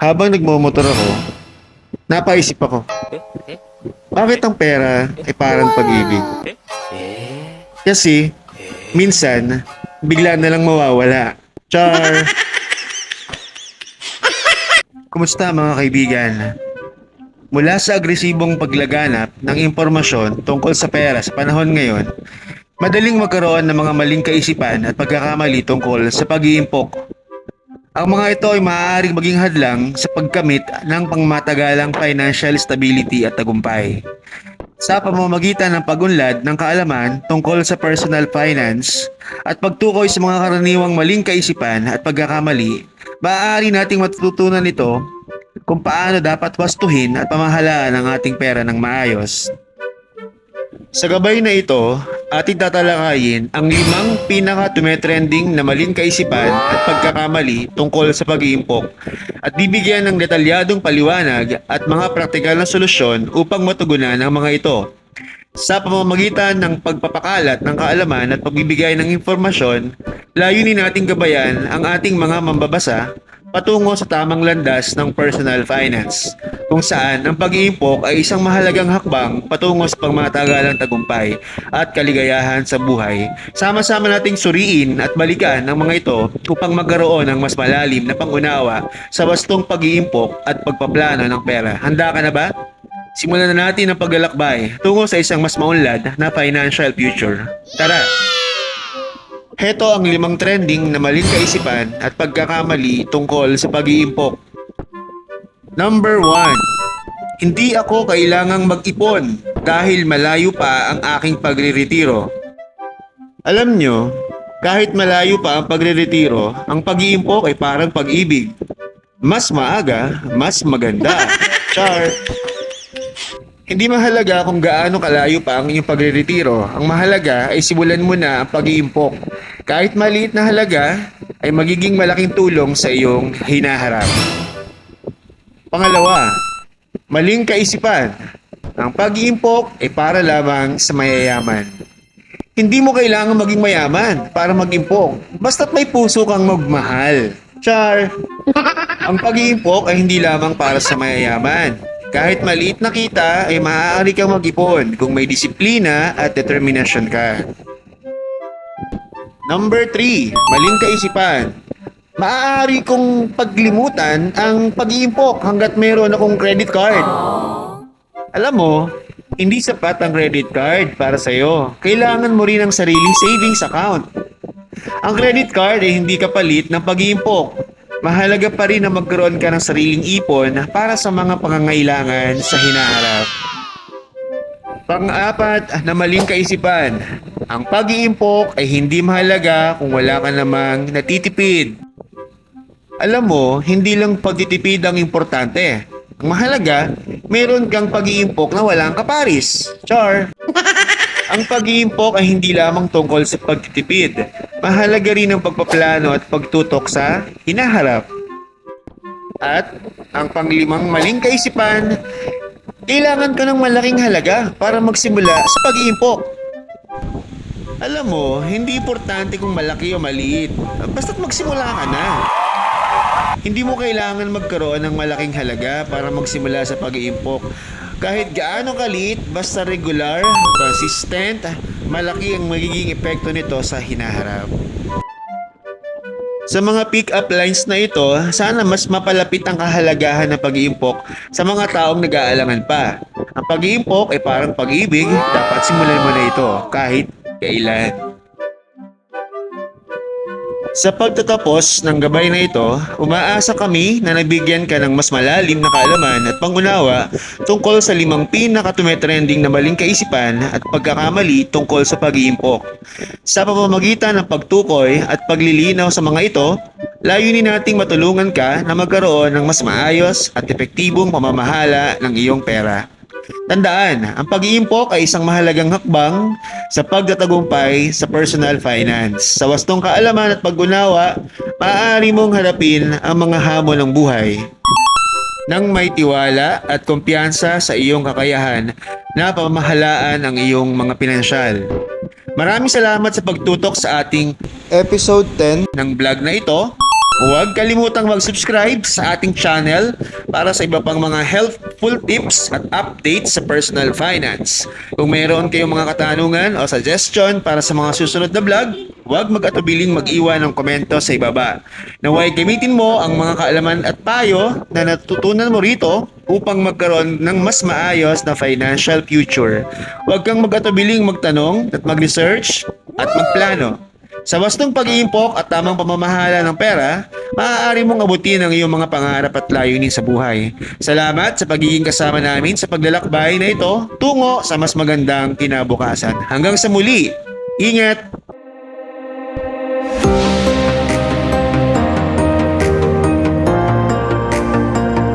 Habang nagmomotor ako, napaisip ako, bakit ang pera ay parang pag-ibig? Kasi, minsan, bigla na lang mawawala. Char! Kumusta mga kaibigan? Mula sa agresibong paglaganap ng impormasyon tungkol sa pera sa panahon ngayon, madaling magkaroon ng mga maling kaisipan at pagkakamali tungkol sa pag-iimpok. Ang mga ito ay maaaring maging hadlang sa pagkamit ng pangmatagalang financial stability at tagumpay. Sa pamamagitan ng pagunlad ng kaalaman tungkol sa personal finance at pagtukoy sa mga karaniwang maling kaisipan at pagkakamali, maaari nating matututunan ito kung paano dapat wastuhin at pamahalaan ang ating pera ng maayos. Sa gabay na ito, ating tatalakayin ang limang pinaka-tumetrending na maling kaisipan at pagkakamali tungkol sa pag-iimpok at bibigyan ng detalyadong paliwanag at mga praktikal na solusyon upang matugunan ang mga ito. Sa pamamagitan ng pagpapakalat ng kaalaman at pagbibigay ng informasyon, layunin nating gabayan ang ating mga mambabasa patungo sa tamang landas ng personal finance, kung saan ang pag-iimpok ay isang mahalagang hakbang patungo sa pangmatagalang tagumpay at kaligayahan sa buhay. Sama-sama nating suriin at balikan ang mga ito upang magkaroon ng mas malalim na pangunawa sa wastong pag-iimpok at pagpaplano ng pera. Handa ka na ba? Simulan na natin ang paglalakbay tungo sa isang mas maunlad na financial future. Tara! Heto ang limang trending na maling kaisipan at pagkakamali tungkol sa pag-iimpok. Number 1. Hindi ako kailangang mag-ipon dahil malayo pa ang aking pagre-retiro. Alam nyo, kahit malayo pa ang pagre-retiro, ang pag-iimpok ay parang pag-ibig. Mas maaga, mas maganda. Char! Hindi mahalaga kung gaano kalayo pa ang iyong pagre-retiro. Ang mahalaga ay simulan mo na ang pag-iimpok. Kahit maliit na halaga, ay magiging malaking tulong sa iyong hinaharap. Pangalawa, maling kaisipan. Ang pag-iimpok ay para lamang sa mayayaman. Hindi mo kailangan maging mayaman para mag-impok. Basta't may puso kang magmahal. Char! Ang pag-iimpok ay hindi lamang para sa mayayaman. Kahit maliit na kita ay maaari kang mag-ipon kung may disiplina at determinasyon ka. Number 3, maling kaisipan. Maaari kong paglimutan ang pag-iimpok hanggat meron akong credit card. Alam mo, hindi sapat ang credit card para sa'yo. Kailangan mo rin ng sariling savings account. Ang credit card ay hindi kapalit ng pag-iimpok. Mahalaga pa rin na magkaroon ka ng sariling ipon para sa mga pangangailangan sa hinaharap. Pang-apat na maling kaisipan. Ang pag-iimpok ay hindi mahalaga kung wala ka namang natitipid. Alam mo, hindi lang pagtitipid ang importante. Ang mahalaga, meron kang pag-iimpok na walang kaparis. Char! Ang pag-iimpok ay hindi lamang tungkol sa pagtitipid. Mahalaga rin ang pagpaplano at pagtutok sa hinaharap. At ang panglimang maling kaisipan, kailangan ka ng malaking halaga para magsimula sa pag-iimpok. Alam mo, hindi importante kung malaki o maliit. Basta't magsimula ka na. Hindi mo kailangan magkaroon ng malaking halaga para magsimula sa pag-iimpok. Kahit gaano kaliit, basta regular, consistent, malaki ang magiging epekto nito sa hinaharap. Sa mga pick-up lines na ito, sana mas mapalapit ang kahalagahan ng pag-iimpok sa mga taong nag-aalangan pa. Ang pag-iimpok ay parang pag-ibig, dapat simulan mo na ito kahit kailan. Sa pagtatapos ng gabay na ito, umaasa kami na nabigyan ka ng mas malalim na kaalaman at pangunawa tungkol sa limang pinakatumetrending na maling kaisipan at pagkakamali tungkol sa pag-iimpok. Sa pamamagitan ng pagtukoy at paglilinaw sa mga ito, layunin nating matulungan ka na magkaroon ng mas maayos at epektibong pamamahala ng iyong pera. Tandaan, ang pag-iimpok ay isang mahalagang hakbang sa pagtatagumpay sa personal finance. Sa wastong kaalaman at pag-unawa, maaari mong harapin ang mga hamon ng buhay nang may tiwala at kumpiyansa sa iyong kakayahan na pamahalaan ang iyong mga pinansyal. Maraming salamat sa pagtutok sa ating Episode 10 ng vlog na ito. Huwag kalimutang mag-subscribe sa ating channel para sa iba pang mga helpful tips at updates sa personal finance. Kung mayroon kayong mga katanungan o suggestion para sa mga susunod na vlog, huwag mag-atubiling mag-iwan ng komento sa ibaba. Naway gamitin mo ang mga kaalaman at payo na natutunan mo rito upang magkaroon ng mas maayos na financial future. Huwag kang mag-atubiling magtanong at mag-research at magplano. Sa wastong pag-iimpok at tamang pamamahala ng pera, maaari mong abutin ang iyong mga pangarap at layunin sa buhay. Salamat sa pagiging kasama namin sa paglalakbay na ito tungo sa mas magandang kinabukasan. Hanggang sa muli, ingat